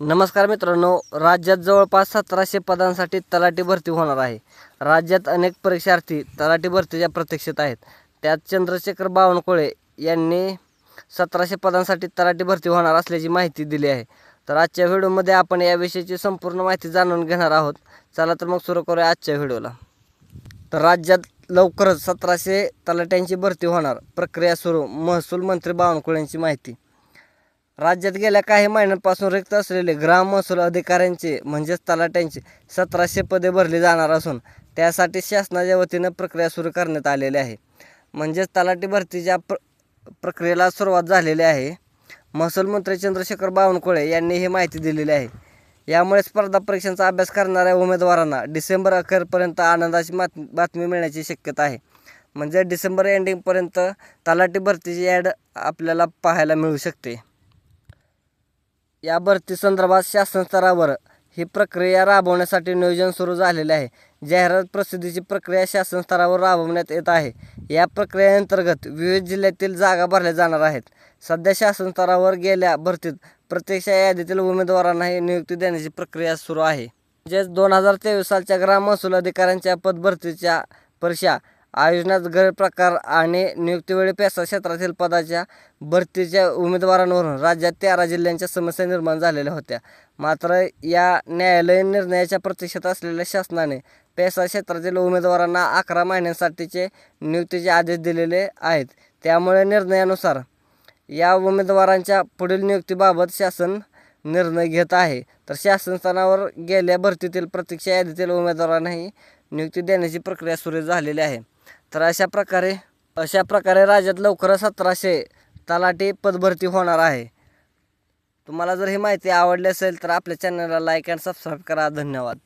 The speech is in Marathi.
नमस्कार मित्रांनो राज्यात जवळपास सतराशे पदांसाठी तलाठी भरती होणार आहे. राज्यात अनेक परीक्षार्थी तलाठी भरतीच्या प्रतीक्षेत आहेत. त्यात चंद्रशेखर बावनकुळे यांनी सतराशे पदांसाठी तलाठी भरती होणार असल्याची माहिती दिली आहे. तर आजच्या व्हिडिओमध्ये आपण याविषयीची संपूर्ण माहिती जाणून घेणार आहोत. चला तर मग सुरू करूया आजच्या व्हिडिओला. तर राज्यात लवकरच सतराशे तलाट्यांची भरती होणार. प्रक्रिया सुरू महसूल मंत्री बावनकुळेंची माहिती. राज्यात गेल्या काही महिन्यांपासून रिक्त असलेले ग्राम महसूल अधिकाऱ्यांचे म्हणजेच तलाट्यांचे सतराशे पदे भरली जाणार असून त्यासाठी शासनाच्या वतीनं प्रक्रिया सुरू करण्यात आलेली आहे. म्हणजेच तलाठी भरतीच्या प्र प्रक्रियेला सुरुवात झालेली आहे महसूल मंत्री चंद्रशेखर बावनकुळे यांनी ही माहिती दिलेली आहे. यामुळे स्पर्धा परीक्षांचा अभ्यास करणाऱ्या उमेदवारांना डिसेंबर अखेरपर्यंत आनंदाची मात बातमी मिळण्याची शक्यता आहे. म्हणजे डिसेंबर एंडिंगपर्यंत तलाठी भरतीची ॲड आपल्याला पाहायला मिळू शकते. या भरती संदर्भात शासन स्तरावर ही प्रक्रिया राबवण्यासाठी नियोजन सुरू झालेले आहे. जाहिरात प्रसिद्धीची प्रक्रिया शासन स्तरावर राबवण्यात येत आहे. या प्रक्रियेअंतर्गत विविध जिल्ह्यातील जागा भरल्या जाणार आहेत. सध्या शासन स्तरावर गेल्या भरतीत प्रत्यक्ष यादीतील उमेदवारांनाही नियुक्ती देण्याची प्रक्रिया सुरू आहे. म्हणजेच दोन हजार तेवीस सालच्या ग्राम महसूल अधिकाऱ्यांच्या पदभरतीच्या परीक्षा आयोजनात गैरप्रकार आणि नियुक्तीवेळी पेसा क्षेत्रातील पदाच्या भरतीच्या उमेदवारांवरून राज्यात तेरा जिल्ह्यांच्या समस्या निर्माण झालेल्या होत्या. मात्र या न्यायालयीन निर्णयाच्या प्रतीक्षेत असलेल्या शासनाने पेसा क्षेत्रातील उमेदवारांना अकरा महिन्यांसाठीचे नियुक्तीचे आदेश दिलेले आहेत. त्यामुळे निर्णयानुसार या उमेदवारांच्या पुढील नियुक्तीबाबत शासन निर्णय घेत आहे. तर शासन गेल्या भरतीतील प्रतीक्षा यादीतील उमेदवारांनाही नियुक्ती देण्याची प्रक्रिया सुरू झालेली आहे. तर अशा प्रकारे अशा प्रकारे राज्यात लवकरच सतराशे तलाठी पदभरती होणार आहे. तुम्हाला जर ही माहिती आवडली असेल तर आपल्या चॅनलला लाईक अँड सबस्क्राईब करा. धन्यवाद.